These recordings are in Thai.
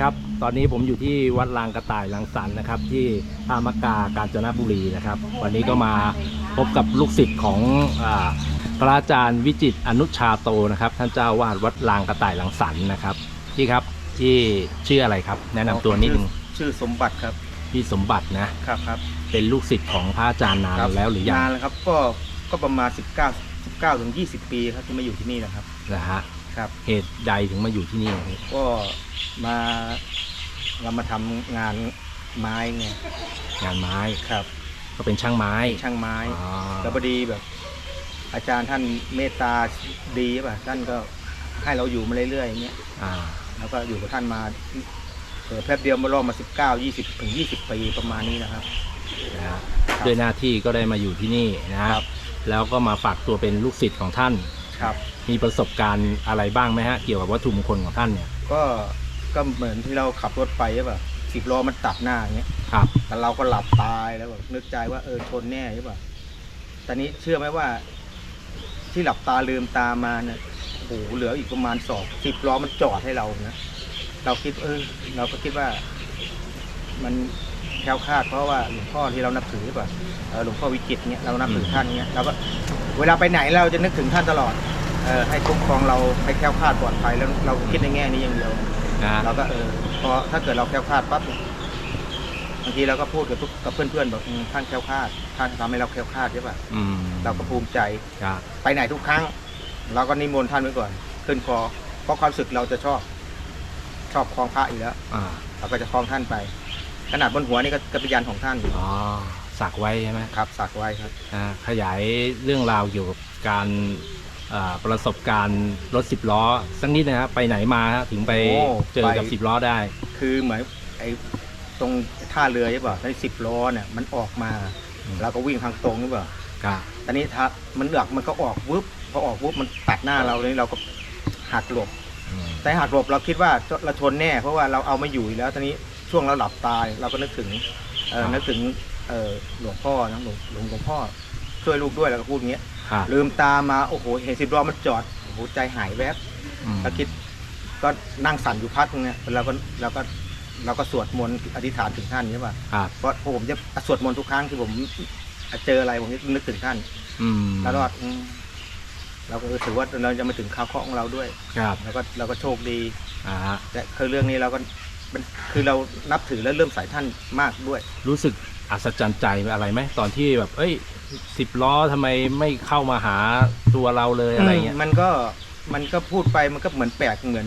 วัสดีครับ ตอนนี้ผมอยู่ที่วัดลางกระต่ายลังสันนะครับ ที่ท่ามะกากาญจนบุรีนะครับ วันนี้ก็มาพบกับลูกศิษย์ของอาพระอาจารย์วิจิตรอนุชาโตนะครับ ท่านเจ้าวาดวัดลางกระต่ายลังสันนะครับพี่ครับที่ชื่ออะไรครับ แนะนำตัวนิดนึงชื่อสมบัติครับพี่สมบัตินะครับครับเป็นลูกศิษย์ของพระอาจารย์นานแล้วหรือยังนานแล้วครับก็ก็ประมาณ 19 19ถึง20 ปีครับที่มาอยู่ที่นี่นะครับนะฮะ ครับ เหตุใดถึงมาอยู่ที่นี่ครับก็มาเรามาทำงานไม้ไงงานไม้ครับก็เป็นช่างไม้ช่างไม้อ๋อแล้วพอดีแบบ อาจารย์ท่านเมตตาดีป่ะท่านก็ให้เราอยู่มาเรื่อยๆอย่างเงี้ยอ่าแล้วก็อยู่กับท่านมาเออแป๊บเดียวมารอบมา19 20ถึง20ปีประมาณนี้นะครับ นะฮะด้วยหน้าที่ก็ได้มาอยู่ที่นี่นะคครัรับบแล้วก็มาฝากตัวเป็นลูกศิษย์ของท่าน ครับ มีประสบการณ์อะไรบ้างไหมฮะ เกี่ยวกับวัตถุมงคลของท่านเนี่ยก็ก็เหมือนที่เราขับรถไปใช่ป่ะสิบล้อมันตัดหน้าอย่างเงี้ยครับ แต่เราก็หลับตายแล้วแบบนึกใจว่าเออชนแน่ใช่ป่ะตอนนี้เชื่อไหมว่า ที่หลับตาลืมตามาเนี่ยโอ้โหเหลืออีกประมาณสองสิบล้อมันจอดให้เรานะเราคิดเออเราก็คิดว่า มัน แคล้วคลาดเพราะว่าหลวงพ่อที่เรานับถือใช่ป่ะเออหลวงพ่อวิจิตรเนี่ยเรานับถือท่านเนี่ยเราก็เวลาไปไหนเราจะนึกถึงท่านตลอดเออให้คุ้มครองเราให้แคล้วคลาดปลอดภัยแล้วเราคิดในแง่นี้อย่างเดียวนะเราก็เออพอถ้าเกิดเราแคล้วคลาดปั๊บเนี่ยบางทีเราก็พูดกับทุกกับเพื่อนๆบอกอืมท่านแคล้วคลาดท่านทำให้เราแคล้วคลาดใช่ป่ะอืมเราก็ภูมิใจครับไปไหนทุกครั้ง เราก็นิมนต์ท่านไว้ก่อน ขึ้นคอเพราะความรู้สึกเราจะชอบ ชอบคลองพระอยู่แล้วอ่าเราก็จะคลองท่านไป ขนาดบนหัวนี่ก็กระปิยันของท่านอ๋อสักไว้ใช่ไหมครับสักไว้ครับอ่าขยายเรื่องราวเกี่ยวกับการอ่าประสบการณ์รถสิบล้อสักนิดนะครับไปไหนมาฮะถึงไปโอ้เจอกับไปสิบล้อได้ คือเหมือนไอ้ตรงท่าเรือใช่ป่ะในสิบล้อเนี่ยมันออกมาอืมเราก็วิ่งทางตรงใช่ป่ะครับ ตอนนี้ถ้ามันเลือกมันก็ออกวึบพอออกวึบมันตัดหน้าเราเลยเราก็หักหลบอืมแต่หักหลบเราคิดว่าเราชนแน่เพราะว่าเราเอาไม่อยู่อีกแล้วตอนนี้ ช่วงเราหลับตายเราก็นึกถึงเออนึกถึงเออหลวงพ่อนะหลวงหลวงหลวงพ่อช่วยลูกด้วยแล้วก็พูดอย่างเงี้ยครับลืมตามาโอ้โหเห็นสิบล้อมันจอดโอ้โหใจหายแวบอืมแล้วคิดก็นั่งสั่นอยู่พักนึงเนี่ยเราก็เราก็เราก็สวดมนต์อธิษฐานถึงท่านใช่ป่ะครับเพราะผมจะสวดมนต์ทุกครั้งที่ผมเจออะไรผมจะนึกถึงท่าน อืมแล้วก็อืมเราก็ถือว่าเราจะมาถึงข่าวเคราะห์ของเราด้วย ครับแล้วก็เราก็โชคดีอ่าฮะแต่คือเรื่องนี้เราก็ มันคือเรานับถือและเริ่มสายท่านมากด้วย รู้สึกอัศจรรย์ใจอะไรไหมตอนที่แบบ เอ้ยสิบล้อทำไมไม่เข้ามาหาตัวเราเลยอะไรเงี้ยมันก็มันก็พูดไปมันก็เหมือนแปลกเหมือน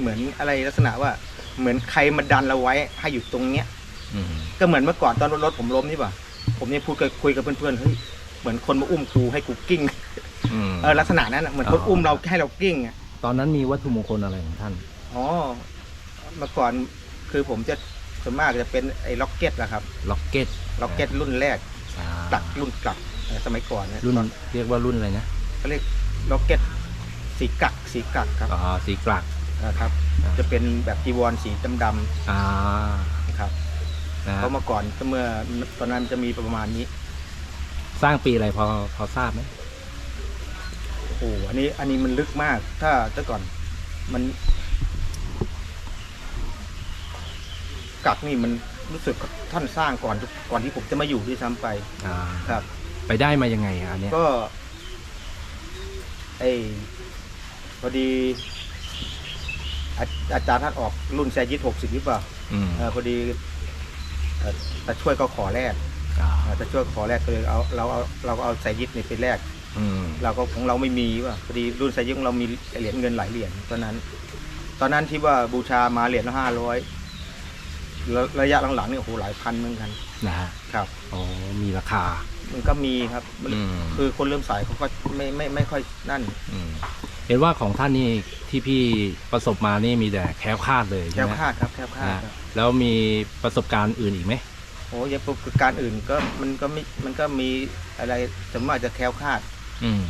เหมือนอะไรลักษณะว่า เหมือนใครมาดันเราไว้ให้อยู่ตรงเนี้ยอืมก็เหมือนเมื่อก่อนตอนรถผมล้มนี่ป่ะผมเนี่ยพูดกับคุยกับเพื่อนๆเฮ้ยเหมือนคนมาอุ้มกูให้กูกิ้งอืมเออลักษณะนั้นอะเหมือนคนอุ้มเราให้เรากิ้งอะตอนนั้นมีวัตถุมงคลอะไรของท่านอ๋อ เมื่อก่อนคือผมจะส่วนมากจะเป็นไอ้ล็อกเก็ตนะครับ ล็อกเก็ตล็อกเก็ตรุ่นแรกอ่ากลักรุ่นกลักเอ่อสมัยก่อนเนี่ยรุ่นเรียกว่ารุ่นอะไรนะเขาเรียกล็อกเก็ตสีกักสีกักครับอ๋อสีกลักนะครับอ่าจะเป็นแบบจีวรสีดำอ่าๆนะครับนะเพฮะราะเมื่อก่อนเมื่อตอนนั้นจะมีประมาณนี้สร้างปีอะไรพอพอทราบไหมโอ้โหอันนี้อันนี้มันลึกมาก ถ้าแต่ก่อนมัน กักนี่มันรู้สึกท่านสร้างก่อนก่อนที่ผมจะมาอยู่ด้วยซ้ำไปอ่าครับ ไปได้มายังไงอะอันเนี้ยก็ไอพอดีอาอาจารย์ท่านออกรุ่นแซยิตหกสิบหรือเปล่าอืมเออพอดีเอ่อแต่ช่วยก็ขอแรกอ่าเออแต่ช่วยขอแรกก็เลยเอาเราเอาเราก็เอาแซยิตนี่ไปแรกอืมเราก็ของเราไม่มีว่ะพอดีรุ่นแซยิตของเรามีเหรียญเงินหลายเหรียญตอนนั้น ตอนนั้นที่ว่าบูชามาเหรียญละห้าร้อย ระยะหลังๆนี่โอ้โหหลายพันเหมือนกันนะฮะครับ อ๋อมีราคา มันก็มีครับมันอืม คือคนเริ่มสายเขาก็ไม่ไม่ไม่ค่อยนั่นอืมเห็นว่าของท่านนี่ที่พี่ประสบมานี่มีแต่แคล้วคลาดเลยแคใช่ล้วไหมคลาดครับแคล้วคลาดนะครับแล้วมีประสบการณ์อื่นอีกไหมโอ้ยงคือการอื่นก็มันก็ไม่มันก็มีอะไรสมมติจะแคล้วคลาด อืม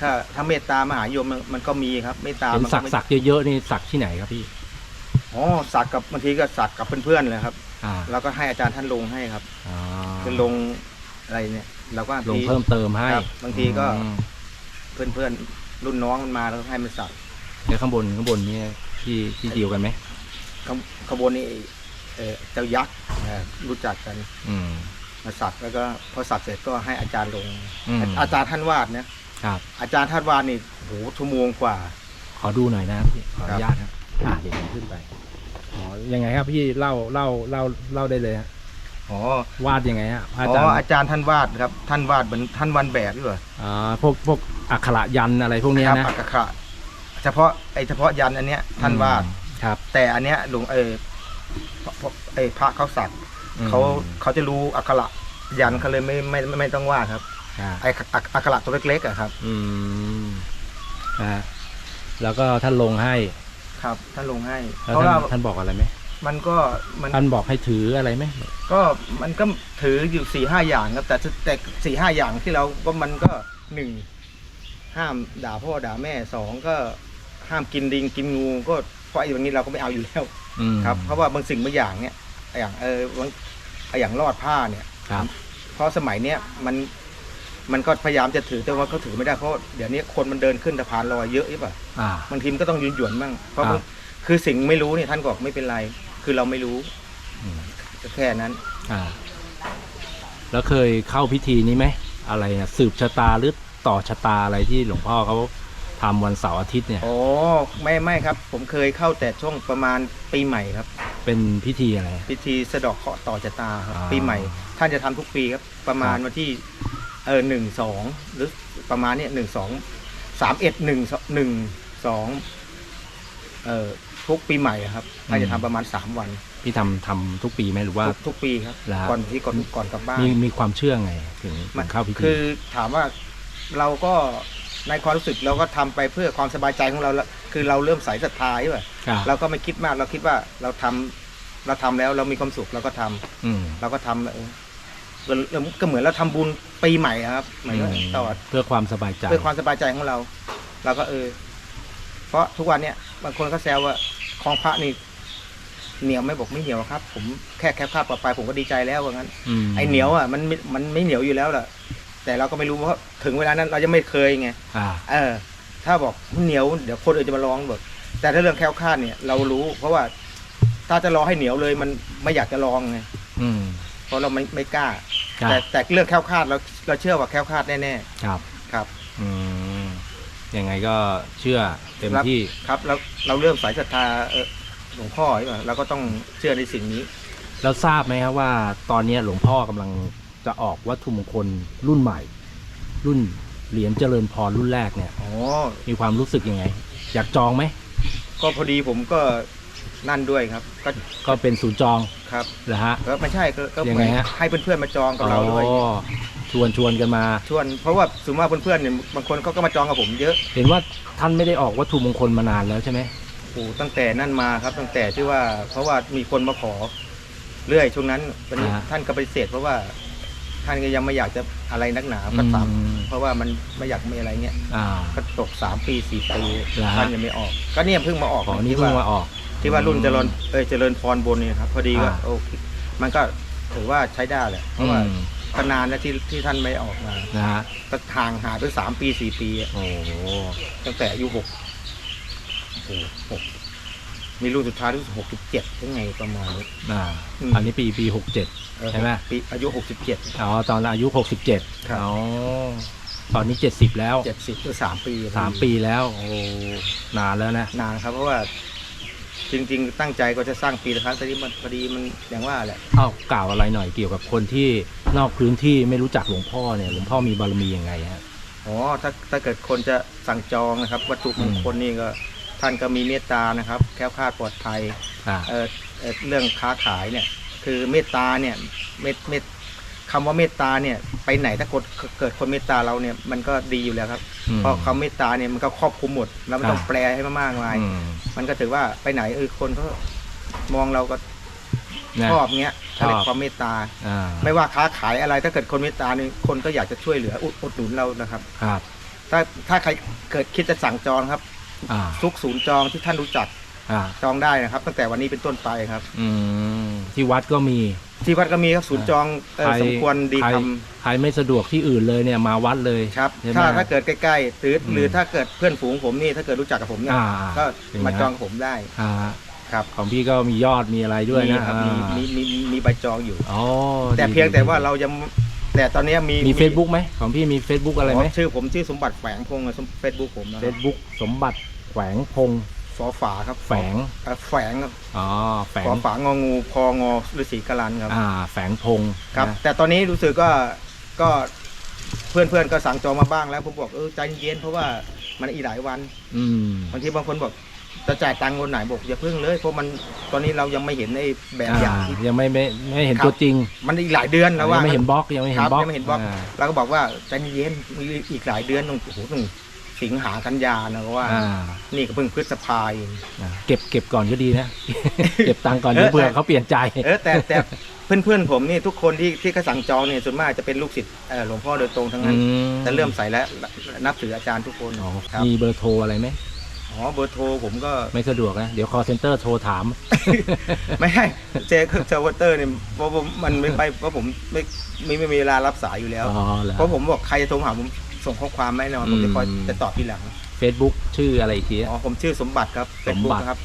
ถ้าถ้าเมตตามหานิยมมันมันก็มีครับเมตตาเห็นมันสักไม่สักเยอะๆนี่สักที่ไหนครับพี่ อ๋อสักกับบางทีก็สักกับเพื่อนๆเลยครับอ่าเราก็ให้อาจารย์ท่านลงให้ครับอ๋อคือลงอะไรเนี่ยเราก็ลงเพิ่มเติมให้ครับบางทีก็อืมเพื่อนๆรุ่นน้องมันมาแล้วก็ให้มันสักแล้วข้างบนข้างบนนี่ที่ที่เดียวกันไหมขบขบวนนี้เอ่อเจ้ายักษ์อ่ารู้จักกันอืม มาสักแล้วก็พอสักเสร็จก็ให้อาจารย์ลง อืม อาจารย์ท่านวาดนะครับ อาจารย์ท่านวาดนี่โหชั่วโมงกว่า ขอดูหน่อยนะพี่ขออนุญาตครับ อ่าเดี๋ยวผมขึ้นไปอ๋อยังไงครับพี่เล่าเล่าเล่าเล่าได้เลยฮะอ๋อวาดยังไงฮะพระอ๋อาจารอย์อาจารย์ท่านวาดครับ ท่านวาดเหมือนท่านวันแบบหรือเปล่าอ่าพวกพวกอักขระยันต์อะไรพวกเนี้ยครับนะอักขระเฉพาะไอเฉพาะยันอันเนี้ยท่านวาดอืมครับแต่อันเนี้ยหลวงเออพระพระไอพระเขาสักอืมเขาเขาจะรู้อักขระยันเขาเลยไม่ไม่ไม่ไม่ต้องวาดครับอ่า ไออักอักขระตัวเล็กๆอะครับ อืมนะฮะแล้วก็ท่านลงให้ ครับ ท่านลงให้แล้วเพราะท่าว่านท่านบอกอะไรไหมมันก็มันท่านบอกให้ถืออะไรไหมก็มันก็ถืออยู่สี่ห้าอย่างครับ แต่แต่สี่ห้าอย่างที่เราก็มันก็หนึ่งห้ามด่าพ่อด่าแม่สองก็ห้ามกินดิงกินงู ก็เพราะไอ้อย่างนี้เราก็ไม่เอาอยู่แล้ว อืมครับเพราะว่าบางสิ่งบางอย่างเนี่ยอย่างเออบางอย่างรอดผ้าเนี่ยครับ เพราะสมัยเนี้ยมัน มันก็พยายามจะถือแต่ว่าเขาถือไม่ได้เพราะเดี๋ยวนี้คนมันเดินขึ้นสะพานลอยเยอะใช่ป่ะอ่า บางทีมันก็ต้องยืนหยวนๆบ้างเพราะครับบางคือสิ่งไม่รู้เนี่ยท่านก็บอกไม่เป็นไร คือเราไม่รู้อืมก็แค่นั้น อ่า แล้วเคยเข้าพิธีนี้ไหมอะไรนะสืบชะตาหรือต่อชะตาอะไรที่หลวงพ่อเขาทำวันเสาร์อาทิตย์เนี่ย อ๋อไม่ไม่ครับ ผมเคยเข้าแต่ช่วงประมาณปีใหม่ครับ เป็นพิธีอะไร พิธีสะเดอกเคราะห์ต่อชะตาครับอ่า ปีใหม่ ท่านจะทำทุกปีครับ ประมาณครับวันที่ เออหนึ่งสองหรือประมาณเนี้ยหนึ่งสองสามเอ็ดหนึ่งหนึ่งสองเอ่อทุกปีใหม่อะครับท่านจะทำประมาณสามวันพี่ทำทำทุกปีไหมหรือว่า ทุกทุกปีครับ แล้ว ก่อนที่ก่อนก่อนกลับบ้าน มีมีความเชื่อไงถึงถึงเข้าพิธีคือถามว่าเราก็ในความรู้สึกเราก็ทำไปเพื่อความสบายใจของเราละคือเราเริ่มสายศรัทธาใช่ป่ะอ่าเราก็ไม่คิดมากเราคิดว่าเราทำเราทำแล้วเรามีความสุขเราก็ทำอืม เราก็ทำเออ ก็ก็เหมือนเราทำบุญปีใหม่อะครับหมายว่าต่อเพื่อความสบายใจเพื่อความสบายใจของเรา เราก็เออ เพราะทุกวันเนี้ยบางคนก็แซวว่าคลองพระนี่เหนียวไหม่บอกไม่เหนียวครับ ผมแค่แคปภาพต่อไปผมก็ดีใจแล้วว่างั้นมไอเหนียวอะมันไม่มันไม่เหนียวอยู่แล้วแหละแต่เราก็ไม่รู้เพราะถึงเวลานั้นเราจะไม่เคยไงอ่าเออ ถ้าบอกเหนียวเดี๋ยวคนอื่นจะมาลองบอกแต่ถ้าเรื่องแคล้วคลาดเนี่ยเรารู้ เพราะว่าถ้าจะรอให้เหนียวเลยมันไม่อยากจะลองไงอืมเพราะเราไม่ไม่กล้าครับ แต่แต่เรื่องแคล้วคลาดเราเราเชื่อว่าแคล้วคลาดแน่ครับๆครับอืมยังไงก็เชื่อเต็มครับที่ครับแล้วเราเริ่มสายศรัทธาเออหลวงพ่อใช่ป่ะเราก็ต้องเชื่อในสิ่งนี้ แล้วทราบไหมครับว่า ตอนนี้หลวงพ่อกำลังจะออกวัตถุมงคลรุ่นใหม่ รุ่นเหรียญเจริญพรรุ่นแรกเนี่ย อ๋อ มีความรู้สึกยังไง อยากจองไหมก็พอดีผมก็ นั่นด้วยครับ ก็ก็เป็นศูนย์จองครับเหรอฮะ ก็ไม่ใช่ก็ก็ยังเหมืไงอนฮะ ให้เพื่อนๆมาจองกับเราด้วย อ๋อชวนชวนกันมา ชวนเพราะว่าสมมติว่าเพื่อนๆเนี่ยบางคนเขาก็มาจองกับผมเยอะเห็นว่าท่านไม่ได้ออกวัตถุมงคลมานานแล้วใช่ไหมโอ้ตั้งแต่นั่นมาครับ ตั้งแต่ที่ว่าเพราะว่ามีคนมาขอ เรื่อยช่วงนั้นวันนี้ท่านก็ปฏิเสธเพราะว่า ท่านก็ยังไม่อยากจะอะไรนักหนาก็ตามอืมเพราะว่ามันไม่อยากมีอะไรเงี้ยอ่า ก็ตกสามปีสี่ปีเหรอฮะ ท่านยังไม่ออก ก็เนี่ยเพิ่งมาออกของนี้ที่เพิ่งว่ามาออก ที่ว่ารุ่นเจริญเออเจริญพรบนเนี่ยครับ พอดีก็อ่า โอเคมันก็ถือว่าใช้ได้แหละเพราะว่าอืมก็นานแล้วที่ที่ท่านไม่ออกมานะฮะก็ห่างหายไปสามปีสี่ปีอะโอ้โหตั้งแต่อายุหกโอ้โหหกมีรุ่นสุดท้ายรุ่นหกสิบเจ็ดยังไงประมาณนี้ อ่าอืม อันนี้ปีปีหกเจ็ด เออใช่ไหม ปีอายุหกสิบเจ็ด อ๋อตอนอายุหกสิบเจ็ดครับ อ๋อตอนนี้เจ็ดสิบแล้วเจ็ดสิบหรือสามปี สามปีแล้ว โอ้นานแล้วนะ นานครับเพราะว่า จริง ๆ ตั้งใจก็จะสร้างปีละครั้งแต่นี้มันพอดีมันอย่างว่าแหละเอ้ากล่าวอะไรหน่อยเกี่ยวกับคนที่นอกพื้นที่ไม่รู้จักหลวงพ่อเนี่ยหลวงพ่อมีบารมียังไงฮะอ๋อถ้าถ้าเกิดคนจะสั่งจองนะครับ วัตถุมงคลนี่ก็ท่านก็มีเมตตานะครับแคล้วคลาดปลอดภัยอ่า เอ่อเอ่อเรื่องค้าขายเนี่ยคือเมตตาเนี่ยเมตเมต คำว่าเมตตาเนี่ยไปไหนถ้าเกิดเกิดคนเมตตาเราเนี่ยมันก็ดีอยู่แล้วครับ อืมเพราะคำเมตตาเนี่ยมันก็ครอบคลุมหมดแล้วไม่ต้องอ่า แปลให้มากมาย อืมมันก็ถือว่าไปไหนเออคนก็มองเราก็นะ ชอบเงี้ยชอบ อะไรความเมตตา อ่าไม่ว่าค้าขายอะไรถ้าเกิดคนเมตตาเนี่ยคนก็อยากจะช่วยเหลืออุดอุดหนุนเรานะครับ ครับถ้าถ้าใครเกิดคิดจะสั่งจองครับ อ่าทุกศูนย์จองที่ท่านรู้จักอ่าจองได้นะครับ ตั้งแต่วันนี้เป็นต้นไปครับ อืมที่วัดก็มี ที่วัดก็มีครับศูนย์จองเอ่อใครสมควรดีใครทใครไม่สะดวกที่อื่นเลยเนี่ยมาวัดเลยำครับ ใช่ไหมถ้าถ้าเกิดใกล้ๆหรืออม หรือถ้าเกิดเพื่อนฝูงผมนี่ถ้าเกิดรู้จักกับผมเนี่ยอ่าก็เป็นไงมาจองกับผมได้อ่าครับของพี่ก็มียอดมีอะไรด้วยมีนะครับมีอ่ามีมีมีใบจองอยู่ อ๋อแต่ดีเพียงแต่ดีว่าเรายังแต่ตอนนี้มีมี Facebook ไหมของพี่มี Facebook อะไรไหม ชื่อผมชื่อสมบัติแฝงพงศ์เฟซบุ๊กผมนะ Facebook สมบัติแขวงพงษ์ ฝอฝาครับแฝงเอ่อแฝงครับอ๋อแฝฝงอฝางองูพองอฤาษีกาลันครับอ่า แฝงพงษ์ครับ นะแต่ตอนนี้รู้สึกก็ก็เพื่อนเพื่อนๆก็สั่งจองมาบ้างแล้วผมบอกเออใจเย็นเพราะว่ามันอีกหลายวันอืมบางทีบางคนบอกจะจ่ายตังค์วันไหนบอกอย่าเพิ่งเลย เพราะมันตอนนี้เรายังไม่เห็นไอ้แบบอย่างที่ยังไม่ไม่ไม่เห็นครับ ตัวจริงมันอีกหลายเดือนแล้วว่า ยังไม่เห็นบล็อกยังไม่คเห็นรับบล็อกยังไม่เห็นบล็อกา เราก็บอกว่าใจเย็นมีอีกหลายเดือนตรงโอ้โหตรง สิงหากันยานะก็ว่าอ่า นี่ก็เพิ่งพฤษภาเองอ่าเก็บเก็บก่อนก็ดีนะ เก็บตังค์ก่อนเออเดี๋ยวเผื่อแต่เขาเปลี่ยนใจ เออแต่แต่เพื่อนเพื่อนๆผมนี่ทุกคนที่ที่เขาสั่งจองเนี่ยส่วนมากจะเป็นลูกศิษย์เอ่อหลวงพ่อโดยตรงทั้งนั้นอืมแต่เริ่มใส่แล้วนับถืออาจารย์ทุกคนอ๋อครับมีเบอร์โทรอะไรไหมอ๋อเบอร์โทรผมก็ไม่สะดวกนะ เดี๋ยว call center โทรถาม ไม่ให้เจคเจอวเตอร์เนี่ยเพราะผมมันไม่ไปเพราะผมไม่ไม่ไม่มีเวลารับสายอยู่แล้วอ๋อเหรอเพราะผมบอกใครจะโทรหาผม ส่งข้อความไม่แน่นอนผมจะคอยอืมจะตอบทีหลัง Facebook ชื่ออะไรอีกทีอ๋อผมชื่อสมบัติครับสมบัติ Facebook นะครับ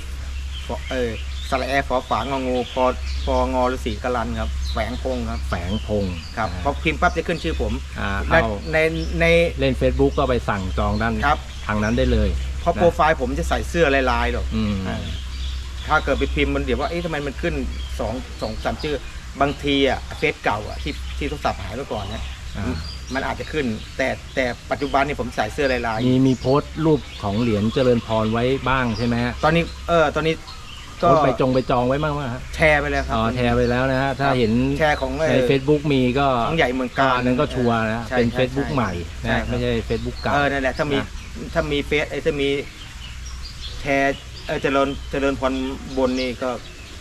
ฟอเออสระแอร์ฟอฝางองูพอพองอฤาษีกลันครับแฝงพงครับแฝงพงษ์ครับอ่าพอพิมพ์ปั๊บจะขึ้นชื่อผมอ่าในเข้าในในเล่น Facebook ก็ไปสั่งจองด้านครับทางนั้นได้เลยเพราะนะโปรไฟล์ผมจะใส่เสื้อลายๆหรอกอืมอ่าถ้าเกิดไปพิมพ์มันเดี๋ยวว่าเอ๊ะทำไมมันขึ้นสองสองสามชื่อบางทีอะเฟซเก่าอะที่ที่โทรศัพท์หายไปก่อนเนี่ยอ่า มันอาจจะขึ้น แต่แต่ปัจจุบันนี่ผมใส่เสื้อลายมีมีโพสต์รูปของเหรียญเจริญพรไว้บ้างใช่ไหมฮะๆตอนนี้เออตอนนี้ก็ก็ไปจงไปจองไว้บ้างไหมฮะแชร์ไปแล้วครัอ๋อแชร์ไปแล้วนะฮะถ้าเห็นแชร์ของในเอ่อ Facebook มีก็ของใหญ่เมืองก็การอันนั้นก็ชัวร์นะใช่เป็น ใช่ Facebook ใช่ใหม่ใช่นะ ครับ ไม่ใช่ Facebook เก่า เออนั่นแหละถ้ามีนะ ถ้ามีเฟซไอ้ถ้ามีแชร์เออเจริญเจริญพรบนนี่ก็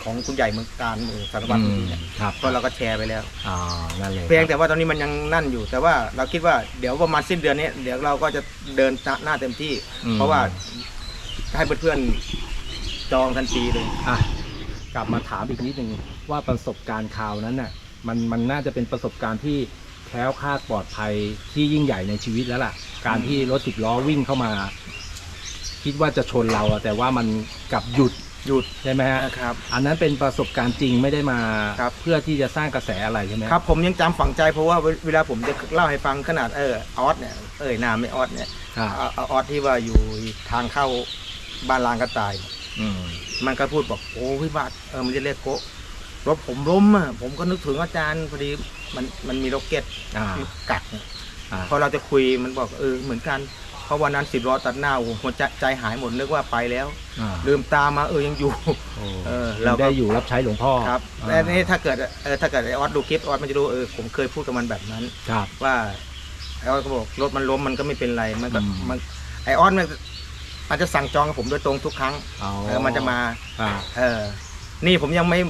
ของคุณใหญ่เมืองการเออสารวัตรอืเมื่อมกี้เนี่ยครับก็เราก็แชร์ไปแล้ว อ๋อนั่นเลยเพียงแต่ว่าตอนนี้มันยังนั่นอยู่ แต่ว่าเราคิดว่าเดี๋ยวประมาณสิ้นเดือนนี้เดี๋ยวเราก็จะเดินหน้าเต็มที่อืมเพราะว่าให้เพื่อนๆจองทันทีเลยอะกลับมาถามอีกนิดนึงว่าประสบการณ์ข่าวนั้นน่ะมันมันน่าจะเป็นประสบการณ์ที่แคล้วคลาดปลอดภัยที่ยิ่งใหญ่ในชีวิตแล้วล่ะ การที่รถสิบล้อวิ่งเข้ามา คิดว่าจะชนเราอะแต่ว่ามันกลับหยุด หยุดใช่ไหมฮะนะครับ อันนั้นเป็นประสบการณ์จริงไม่ได้มาครับ เพื่อที่จะสร้างกระแสอะไรใช่ไหมครับผมยังจำฝังใจเพราะว่าเวลาผมจะเล่าให้ฟังขนาดเออออสเนี่ยเอ่ยนามไม่ออสเนี่ยอ่าเอาเอาออสที่ว่าอยู่ทางเข้าบ้านลางกระต่าย อืม มันก็พูดบอกโอ้พี่บาทเออมันจะเรียกโกะรถผมล้มอะผมก็นึกถึงอาจารย์พอดีมันมันมีโรเก็ตอ่าที่กัดเนี่ยอ่า พอเราจะคุยมันบอกเออเหมือนกัน เพราะวันนั้นสิบล้อตัดหน้าโอ้โหหัวใจใจหายหมดนึกว่าไปแล้ว อ่าลืมตามาเออยังอยู่ โอ้เออเราเราก็ ได้อยู่รับใช้หลวงพ่อครับอ่าและนี่ถ้าเกิดเออถ้าเกิดไอออสดูคลิปออสมันจะรู้เออผมเคยพูดกับมันแบบนั้น ครับ ว่าไอออสก็บอกรถมันล้มมันก็ไม่เป็นไรมันก็อืม มันไอออสมันมันจะสั่งจองกับผมโดยตรงทุกครั้งอ๋อเออมันจะมา อ่าเออ นี่ผมยังไม่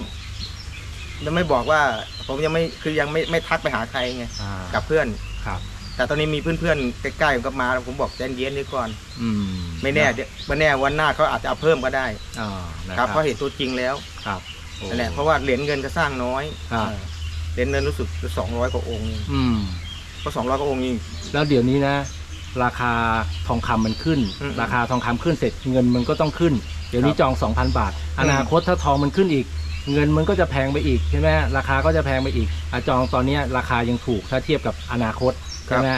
ยังไม่บอกว่า ผมยังไม่คือยังไม่ไม่ทักไปหาใครไงอ่ากับเพื่อน ครับ แต่ตอนนี้มีเพื่อนๆใกล้ๆผมก็มาแล้วผมบอกใจเย็นๆดีก่อน อืมไม่แน่เดี๋ยวไม่แน่วันหน้าเขาอาจจะเอาเพิ่มก็ได้อ่านะคครัรับบเพราะเห็นตัวจริงแล้วครับโอ้นั่นแหละเพราะว่าเหรียญเงินก็สร้างน้อยครับเออเหรียญเงินรู้สึกสองร้อยกว่าองค์อืม ก็สองร้อยกว่าองค์นี่แล้วเดี๋ยวนี้นะ ราคาทองคำมันขึ้น อืมราคาทองคำขึ้นเสร็จเงินมันก็ต้องขึ้น เดี๋ยวนี้ครับจอง 2,000 บาท อนาคตถ้าทองมันขึ้นอีก เงินมันก็จะแพงไปอีกใช่ไหมราคาก็จะแพงไปอีกอะจองตอนเนี้ยราคายังถูกถ้าเทียบกับอนาคต ใช่ไหม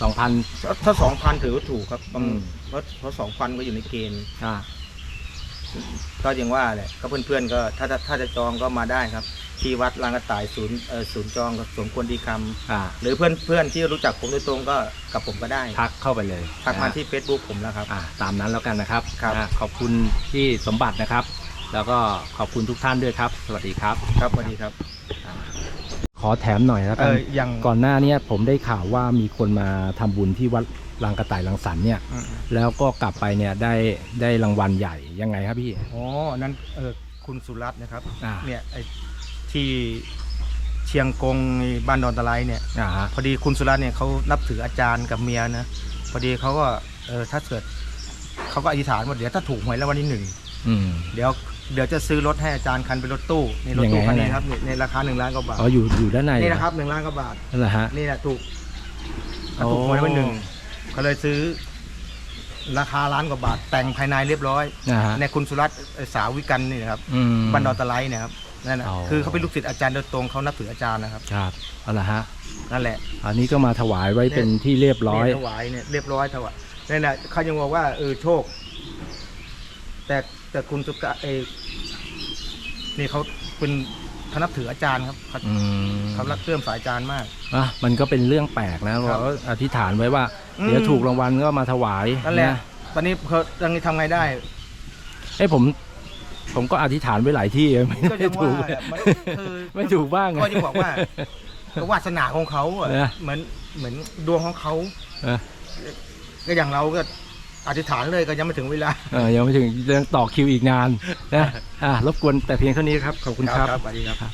สองพันถ้าสองพันถือว่าถูกครับอืมเพราะเพราะสองพันก็อยู่ในเกณฑ์อ่าก็ยังว่าแหละก็เพื่อนๆก็ถ้าถ้าถ้าจะจองก็มาได้ครับ ที่วัดลางกระต่ายศูนย์เออศูนย์จองก็สมควรดีคำอ่าหรือเพื่อนเพื่อนที่รู้จักผมโดยตรงก็กับผมก็ได้ทักเข้าไปเลยทักมานะที่ Facebook ผมแล้วครับ อ่าตามนั้นแล้วกันนะครับครับ อ่าขอบคุณที่สมบัตินะครับ แล้วก็ขอบคุณทุกท่านด้วยครับ สวัสดีครับ ครับสวัสดีครับ ขอแถมหน่อยแล้วเอกันอยังก่อนหน้าเนี้ผมได้ข่าวว่ามีคนมาทำบุญที่วัดลางกระต่ายลังสันเนี่ย อืม แล้วก็กลับไปเนี่ยได้ได้รางวัลใหญ่ยังไงครับพี่ อ๋อนั้นเออคุณสุรัตน์นะครับ อ่า เนี่ยไอที่เชียงกงบ้านดอนตะไลเนี่ย อ่าฮะ พอดีคุณสุรัตน์เนี่ยเขานับถืออาจารย์กับเมียนะ พอดีเขาก็เออถ้าเกิดเขาก็อธิษฐานว่าเดี๋ยวถ้าถูกหวยแล้ววันที่หนึ่ง อืม เดี๋ยว เดี๋ยวจะซื้อรถให้อาจารย์คันเป็นรถตู้นี่รถตู้ยังไงคันนี้ยังไงครับนี่ในราคาหนึ่งล้านกว่าบาทอ๋ออยู่อยู่ด้านในนี่นะครับหนึ่งล้านกว่าบาทนั่นแหละฮะนี่แหละถูกโอ้ถูกหวยไว้หนึ่งเขาเลยซื้อ ราคาล้านกว่าบาท แต่งภายในเรียบร้อยนะฮะในคุณสุรัตน์สาวิกันนี่นะครับอืมบันดอนตะไลเนี่ยครับนั่นนะอ๋อคือเขาเป็นลูกศิษย์อาจารย์โดยตรงเขานับถืออาจารย์นะครับครับเอาละฮะนั่นแหละ อันนี้ก็มาถวายไว้เป็นที่เรียบร้อยเนี่ยถวายเนี่ยเรียบร้อยถวายนั่นแหละเขายังบอกว่าเออโชค แต่ แต่คุณสุกะเออนี่เขาเป็นเขานับถืออาจารย์ครับเขาอืมเขารักเลื่อมสายอาจารย์มาก อะมันก็เป็นเรื่องแปลกนะคเพรับราะว่าอธิษฐานไว้ว่า อืม เดี๋ยวถูกรางวัลก็มาถวายนั่นแหละนะตอนนี้เขาตอนนี้ทำไงได้เอ้ยผม ผมก็อธิษฐานไว้หลายที่ไม่ก็ไม่ยังถูว่ากแหละมันคือไม่ถูกบ้างไง ก็จะบอกว่า ก็วาสนาของเขาอะนะเหมือนเหมือนดวงของเขาเออก็อย่างเราก็ อธิษฐานเลยก็ยังไม่ถึงเวลาเออยังไม่ถึงยังต่อคิวอีกนานนะอะรบกวนแต่เพียงเท่านี้ครับขอบคุณครับสวัสดีครับ